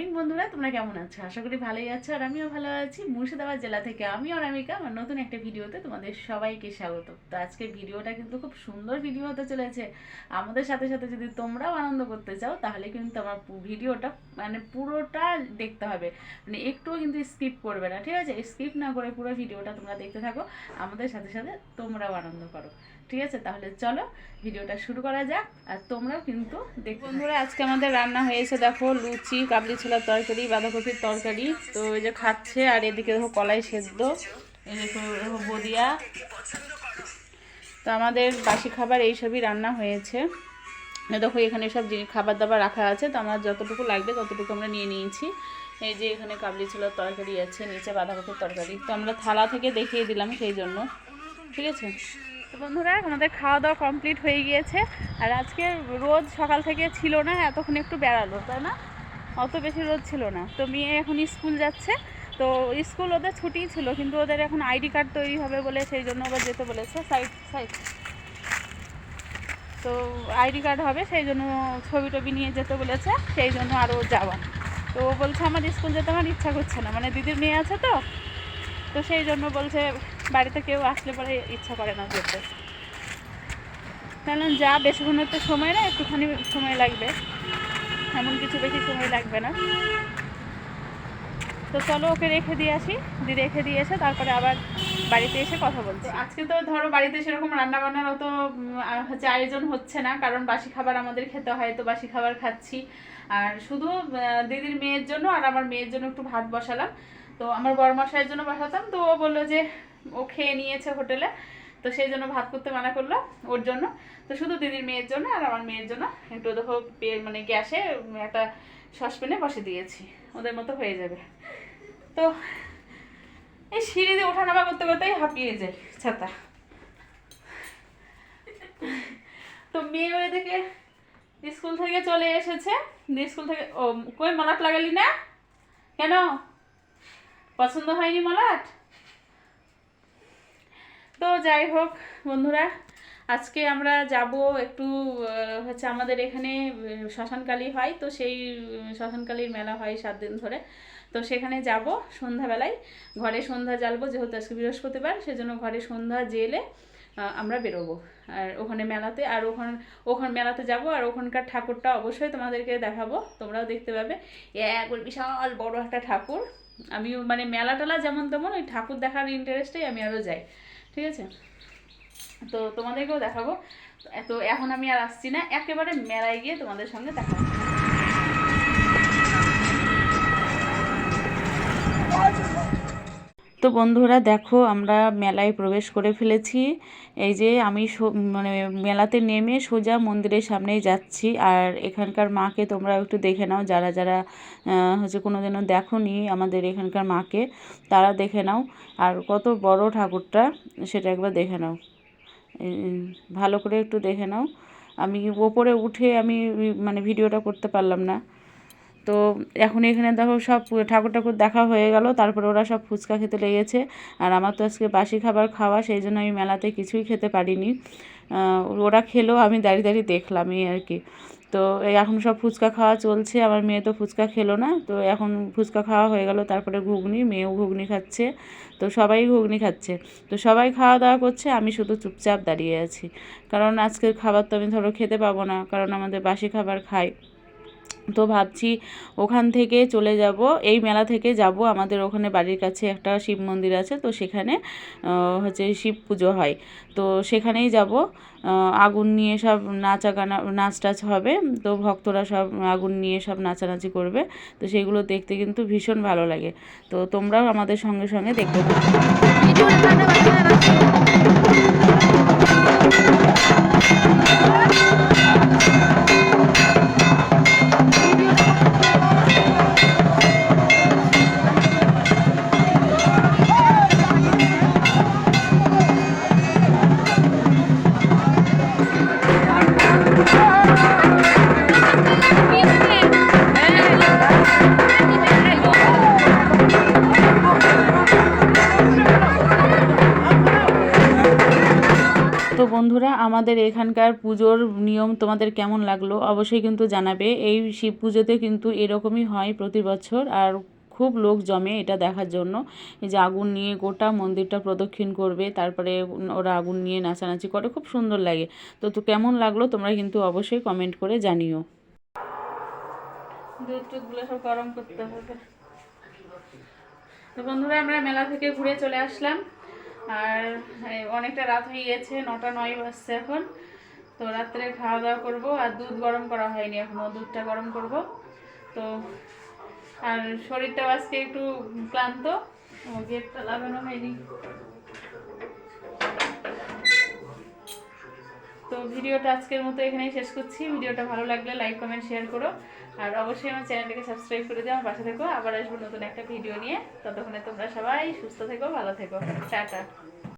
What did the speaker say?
Morning বন্ধুরা, তোমরা কেমন আছো? আশা করি ভালোই আছো, আর আমিও ভালো আছি। মুর্শিদাবাদ জেলা থেকে আমি অনামিকা, আমার নতুন একটা ভিডিওতে তোমাদের সবাইকে স্বাগত। তো আজকে ভিডিওটা কিন্তু খুব সুন্দর ভিডিও হতে চলেছে। আমাদের সাথে সাথে যদি তোমরাও আনন্দ করতে চাও, তাহলে কিন্তু আমার ভিডিওটা মানে পুরোটা দেখতে হবে। মানে একটুও কিন্তু স্কিপ করবে না, ঠিক আছে? স্কিপ না করে পুরো ভিডিওটা তোমরা দেখতে থাকো, আমাদের সাথে সাথে তোমরাও আনন্দ করো, ঠিক আছে? তাহলে চলো ভিডিওটা শুরু করা যাক, আর তোমরাও কিন্তু দেখো বন্ধুরা, আজকে আমাদের রান্না হয়েছে, দেখো, লুচি, কাবলি ছোলার তরকারি, বাঁধাকপির তরকারি, তো এই যে খাচ্ছে, আর এদিকে দেখো কলাই সেদ্ধ, এই দেখো বদিয়া তো আমাদের বাসি খাবার এইসবই রান্না হয়েছে। দেখো, এখানে সব জিনিস খাবার দাবার রাখা আছে, তো আমার যতটুকু লাগবে ততটুকু আমরা নিয়ে নিয়েছি। এই যে এখানে কাবলি ছোলার তরকারি আছে, নিচে বাঁধাকপির তরকারি। তো আমরা থালা থেকে দেখিয়ে দিলাম সেই জন্য। ঠিক আছে? তো বন্ধুরা, আমাদের খাওয়া দাওয়া কমপ্লিট হয়ে গিয়েছে। আর আজকে রোদ সকাল থেকে ছিল না, এতক্ষণ একটু বেড়ালো, তাই না? অত বেশি রোদ ছিল না। তো মেয়ে এখন স্কুল যাচ্ছে। তো স্কুল ওদের ছুটি ছিল, কিন্তু ওদের এখন আইডি কার্ড তৈরি হবে বলে সেই জন্য আবার যেতে বলেছে সাইড সাইড তো আইডি কার্ড হবে, সেই জন্য ছবি টবি নিয়ে যেতে বলেছে, সেই জন্য আরও যাওয়া। তো ও বলছে, আমার স্কুল যেতে আমার ইচ্ছা করছে না মানে দিদির মেয়ে আছে তো। তো সেই জন্য বলছে, বাড়িতে কেউ আসলে পরে ইচ্ছা করে না যেতে। কারণ যা বেশিক্ষণের তো সময় না একটুখানি সময় লাগবে। এমন কিছু বেশি সময় লাগবে না। তো চলো ওকে রেখে দিয়ে আসি। দিয়ে রেখে দিয়ে এসে তারপরে আবার বাড়িতে এসে কথা বলছি। আজকে তো ধরো বাড়িতে সেরকম রান্না বান্নার অত হচ্ছে আয়োজন হচ্ছে না, কারণ বাসি খাবার আমাদের খেতে হয়, তো বাসি খাবার খাচ্ছি। আর শুধু দিদির মেয়ের জন্য আর আমার মেয়ের জন্য একটু ভাত বসালাম। তো আমার বড়মশাইয়ের জন্য বসাতাম, তো ও বলল যে ও খেয়ে নিয়েছে হোটেলে। তো সেই জন্য ভাত করতে মানা করল ওর জন্য। তো শুধু দিদির মেয়ের জন্য আর আমার মেয়ের জন্য। একটু দেখো মানে গ্যাসে একটা সসপ্যানে বসে দিয়েছি। ওদের মতো হয়ে যাবে। তো এই সিঁড়ি দিয়ে ওঠা নামা করতে করতেই হাঁপিয়ে যায় ছাতা। তো মেয়ে ওই থেকে স্কুল থেকে চলে এসেছে। স্কুল থেকে ও কই মালাট লাগালি না? কেন? পছন্দ হয়নি মালাট? তো যাই হোক, বন্ধুরা, আজকে আমরা যাব একটু হচ্ছে আমাদের এখানে শ্মশানকালী হয়, তো সেই শ্মশানকালীর মেলা হয় সাত দিন ধরে। তো সেখানে যাব সন্ধ্যাবেলায়। ঘরে সন্ধ্যা জ্বালবো, যেহেতু আজকে বৃহস্পতিবার, সেজন্য ঘরে সন্ধ্যা জেলে আমরা বেরোবো। আর ওখানে মেলাতে, আর ওখান, ওখানে মেলাতে যাব, আর ওখানকার ঠাকুরটা অবশ্যই তোমাদেরকে দেখাবো। তোমরাও দেখতে পাবে। এক ওই বিশাল বড় একটা ঠাকুর। আমি মানে মেলা টেলা যেমন তেমন, ওই ঠাকুর দেখার ইন্টারেস্টেই আমি আরও যাই। ঠিক আছে? তো তোমাদেরকেও দেখাবো। তো এখন আমি আর আসছি না। একেবারে মেলায় গিয়ে তোমাদের সঙ্গে দেখা তো বন্ধুরা দেখো, আমরা মেলায় প্রবেশ করে ফেলেছি। এই যে আমি মানে মেলাতে নেমে সোজা মন্দিরের সামনেই যাচ্ছি। আর এখানকার মাকে তোমরা একটু দেখে নাও, যারা যারা হচ্ছে কোনো দিনও দেখোনি আমাদের এখানকার মাকে, তারা দেখে নাও। আর কত বড় ঠাকুরটা, সেটা একবার দেখে নাও। ভালো করে একটু দেখে নাও। আমি ওপরে উঠে আমি মানে ভিডিওটা করতে পারলাম না। তো এখন এখানে দেখো সব ঠাকুর ঠাকুর দেখা হয়ে গেল, তারপরে ওরা সব ফুচকা খেতে লেগেছে। আর আমার তো আজকে বাসি খাবার খাওয়া, সেই জন্য আমি মেলাতে কিছুই খেতে পারিনি। ওরা খেলো, আমি দাঁড়িয়ে দাঁড়িয়ে দেখলাম এই আর কি। তো এখন সব ফুচকা খাওয়া চলছে, আমার মেয়ে তো ফুচকা খেলো না, তো এখন ফুচকা খাওয়া হয়ে গেল, তারপরে ঘুগনি, মেয়েও ঘুগনি খাচ্ছে, তো সবাই ঘুগনি খাচ্ছে। তো সবাই খাওয়া দাওয়া করছে, আমি শুধু চুপচাপ দাঁড়িয়ে আছি। কারণ আজকের খাবার তো আমি ধরো খেতে পাবো না, কারণ আমাদের বাসি খাবার খাই। তো ভাবছি ওখান থেকে চলে যাব। এই মেলা থেকে যাব। আমাদের ওখানে বাড়ির কাছে একটা শিব মন্দির আছে, তো সেখানে হচ্ছে শিব পুজো হয়। তো সেখানেই যাব। আগুন নিয়ে সব নাচা গানা নাচ টাচ হবে। তো ভক্তরা সব আগুন নিয়ে সব নাচানাচি করবে। তো সেগুলো দেখতে কিন্তু ভীষণ ভালো লাগে। তো তোমরাও আমাদের সঙ্গে সঙ্গে দেখতে আমাদের এখানকার পুজোর নিয়ম তোমাদের কেমন লাগল অবশ্যই কিন্তু জানাবে। এই শিব পুজোতে কিন্তু এরকমই হয় প্রতি বছর আর খুব লোক জমে এটা দেখার জন্য। যে আগুন নিয়ে গোটা মন্দিরটা প্রদক্ষিণ করবে, তারপরে ওরা আগুন নিয়ে নাচানাচি করে, খুব সুন্দর লাগে। তো তো কেমন লাগল তোমরা কিন্তু অবশ্যই কমেন্ট করে জানিও। তো বন্ধুরা, আমরা মেলা থেকে ঘুরে চলে আসলাম। আর অনেকটা রাত হয়ে গেছে, নটা নয় বাজছে এখন। তো রাত্রে খাওয়া দাওয়া করব, আর দুধ গরম করা হয়নি এখনও দুধটা গরম করব। তো, আর শরীরটাও আজকে একটু ক্লান্ত গেটটা লাগানো হয়নি। তো ভিডিওটা আজকের মতো এখানেই শেষ করছি। ভিডিওটা ভালো লাগলে লাইক কমেন্ট শেয়ার করো। আর অবশ্যই আমার চ্যানেলটাকে সাবস্ক্রাইব করে দিও, আমার পাশে থেকো। আবার আসব নতুন একটা ভিডিও নিয়ে। ততক্ষণে তোমরা সবাই সুস্থ থেকো, ভালো থেকো। টাটা।